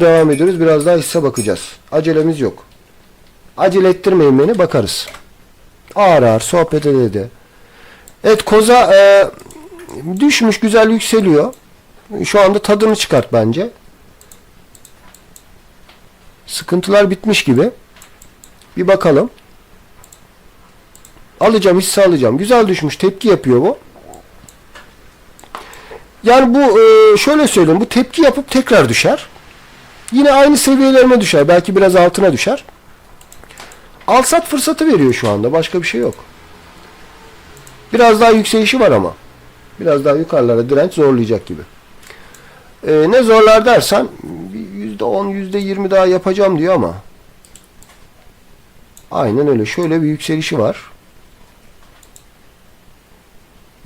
devam ediyoruz. Biraz daha hisse bakacağız. Acelemiz yok. Acele ettirmeyin beni bakarız. Ağır ağır sohbet ede de. Evet koza e, düşmüş güzel yükseliyor. Şu anda tadını çıkart bence. Sıkıntılar bitmiş gibi. Bir bakalım. Alacağım hisse alacağım. Güzel düşmüş. Tepki yapıyor bu. Yani bu e, şöyle söyleyeyim. Bu tepki yapıp tekrar düşer. Yine aynı seviyelerine düşer. Belki biraz altına düşer. Alsat fırsatı veriyor şu anda. Başka bir şey yok. Biraz daha yükselişi var ama. Biraz daha yukarılara direnç zorlayacak gibi. E, ne zorlar dersen %10, %20 daha yapacağım diyor ama aynen öyle. Şöyle bir yükselişi var.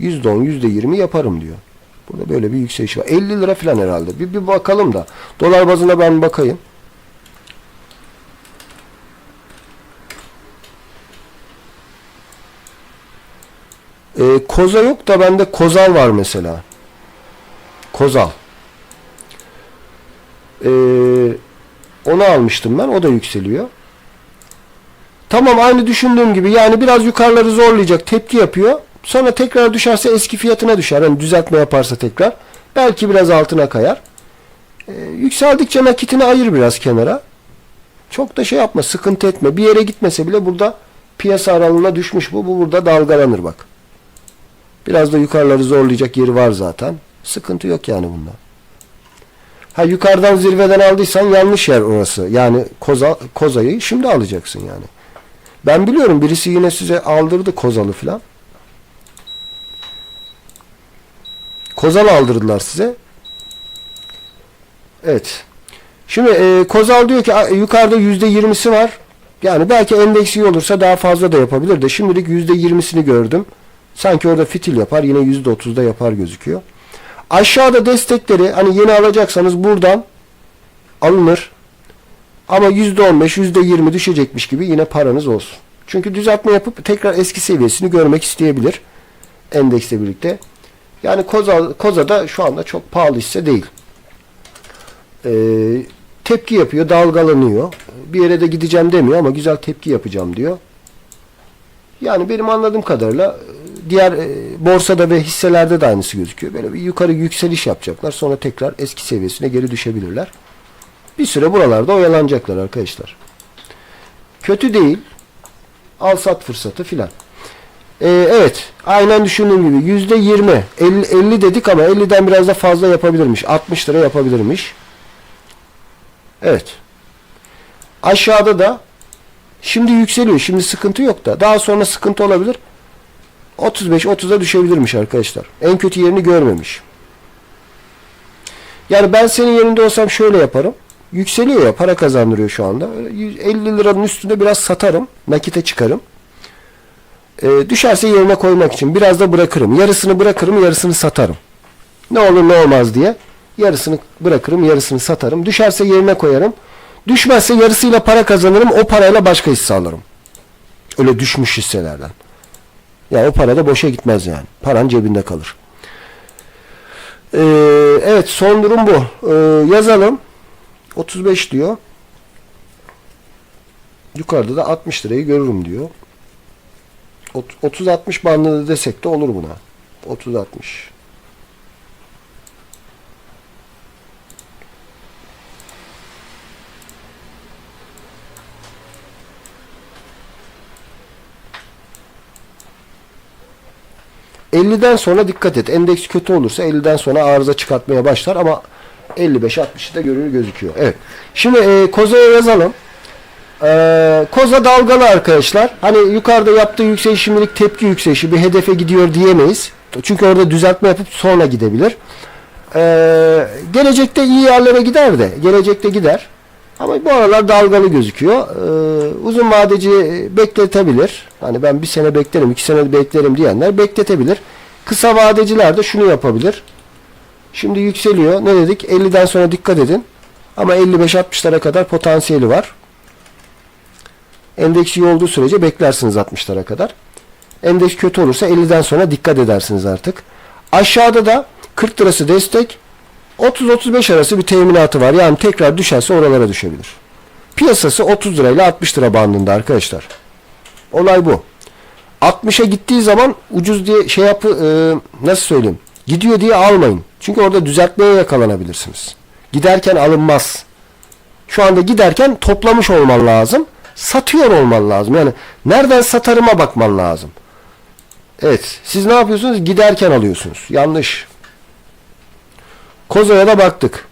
%10, %20 yaparım diyor. Burada böyle bir yükseliş var. 50 lira falan herhalde. Bir, bir bakalım da. Dolar bazına ben bakayım. Ee, koza yok da bende kozal var mesela. Kozal. Ee, onu almıştım ben. O da yükseliyor. Tamam aynı düşündüğüm gibi. Yani biraz yukarıları zorlayacak. Tepki yapıyor. Sonra tekrar düşerse eski fiyatına düşer. Hani düzeltme yaparsa tekrar. Belki biraz altına kayar. Ee, yükseldikçe nakitini ayır biraz kenara. Çok da şey yapma. Sıkıntı etme. Bir yere gitmese bile burada piyasa aralığına düşmüş bu. Bu burada dalgalanır bak. Biraz da yukarıları zorlayacak yeri var zaten. Sıkıntı yok yani bunda. Ha yukarıdan zirveden aldıysan yanlış yer orası. Yani koza, kozayı şimdi alacaksın yani. Ben biliyorum birisi yine size aldırdı kozalı filan. Kozal aldırdılar size. Evet. Şimdi e, Kozal diyor ki "A, yukarıda yüzde yirmisi var. Yani belki endeks iyi olursa daha fazla da yapabilir de şimdilik yüzde yirmisini gördüm. Sanki orada fitil yapar yine yüzde otuzda yapar gözüküyor. Aşağıda destekleri hani yeni alacaksanız buradan alınır. Ama yüzde on beş, yüzde yirmi düşecekmiş gibi yine paranız olsun. Çünkü düzeltme yapıp tekrar eski seviyesini görmek isteyebilir. Endeksle birlikte. Yani Koza, Koza da şu anda çok pahalı hisse değil. Ee, tepki yapıyor, dalgalanıyor. Bir yere de gideceğim demiyor ama güzel tepki yapacağım diyor. Yani benim anladığım kadarıyla diğer e, borsada ve hisselerde de aynısı gözüküyor. Böyle bir yukarı yükseliş yapacaklar. Sonra tekrar eski seviyesine geri düşebilirler. Bir süre buralarda oyalanacaklar arkadaşlar. Kötü değil. Al sat fırsatı filan. Ee, evet. Aynen düşündüğüm gibi. Yüzde yirmi. 50, 50 dedik ama 50'den biraz da fazla yapabilirmiş. 60 lira yapabilirmiş. Evet. Aşağıda da şimdi yükseliyor. Şimdi sıkıntı yok da. Daha sonra sıkıntı olabilir. 35-30'a düşebilirmiş arkadaşlar. En kötü yerini görmemiş. Yani ben senin yerinde olsam şöyle yaparım. Yükseliyor ya para kazandırıyor şu anda. 50 liranın üstünde biraz satarım. Nakite çıkarım. E, düşerse yerine koymak için biraz da bırakırım. Yarısını bırakırım, yarısını satarım. Ne olur ne olmaz diye. Yarısını bırakırım, yarısını satarım. Düşerse yerine koyarım. Düşmezse yarısıyla para kazanırım. O parayla başka hisse alırım. Öyle düşmüş hisselerden. Ya o para da boşa gitmez yani. Paran cebinde kalır. Ee, evet son durum bu. Ee, yazalım. 35 diyor. Yukarıda da 60 lirayı görürüm diyor. 30-60 bandında desek de olur buna. 30-60. ...50'den sonra dikkat et. Endeks kötü olursa 50'den sonra arıza çıkartmaya başlar ama 55-60'ı da görür gözüküyor. Evet. Şimdi e, Koza'ya yazalım. Ee, koza dalgalı arkadaşlar. Hani yukarıda yaptığı yükseliş şimdilik tepki yükselişi bir hedefe gidiyor diyemeyiz. Çünkü orada düzeltme yapıp sonra gidebilir. Ee, gelecekte iyi yerlere gider de. Gelecekte gider. Ama bu aralar dalgalı gözüküyor. Ee, uzun vadeci bekletebilir. Hani ben bir sene beklerim, iki sene beklerim diyenler bekletebilir. Kısa vadeciler de şunu yapabilir. Şimdi yükseliyor. Ne dedik? 50'den sonra dikkat edin. Ama 55-60'lara kadar potansiyeli var. Endeks iyi olduğu sürece beklersiniz 60'lara kadar. Endeks kötü olursa 50'den sonra dikkat edersiniz artık. Aşağıda da 40 lirası destek, 30-35 arası bir teminatı var. Yani tekrar düşerse oralara düşebilir. Piyasası 30 lirayla 60 lira bandında arkadaşlar. Olay bu. 60'a gittiği zaman ucuz diye şey yapı e, nasıl söyleyeyim? Gidiyor diye almayın. Çünkü orada düzeltmeye yakalanabilirsiniz. Giderken alınmaz. Şu anda giderken toplamış olman lazım. Satıyor olman lazım. Yani nereden satarıma bakman lazım. Evet. Siz ne yapıyorsunuz? Giderken alıyorsunuz. Yanlış. Koza'ya da baktık.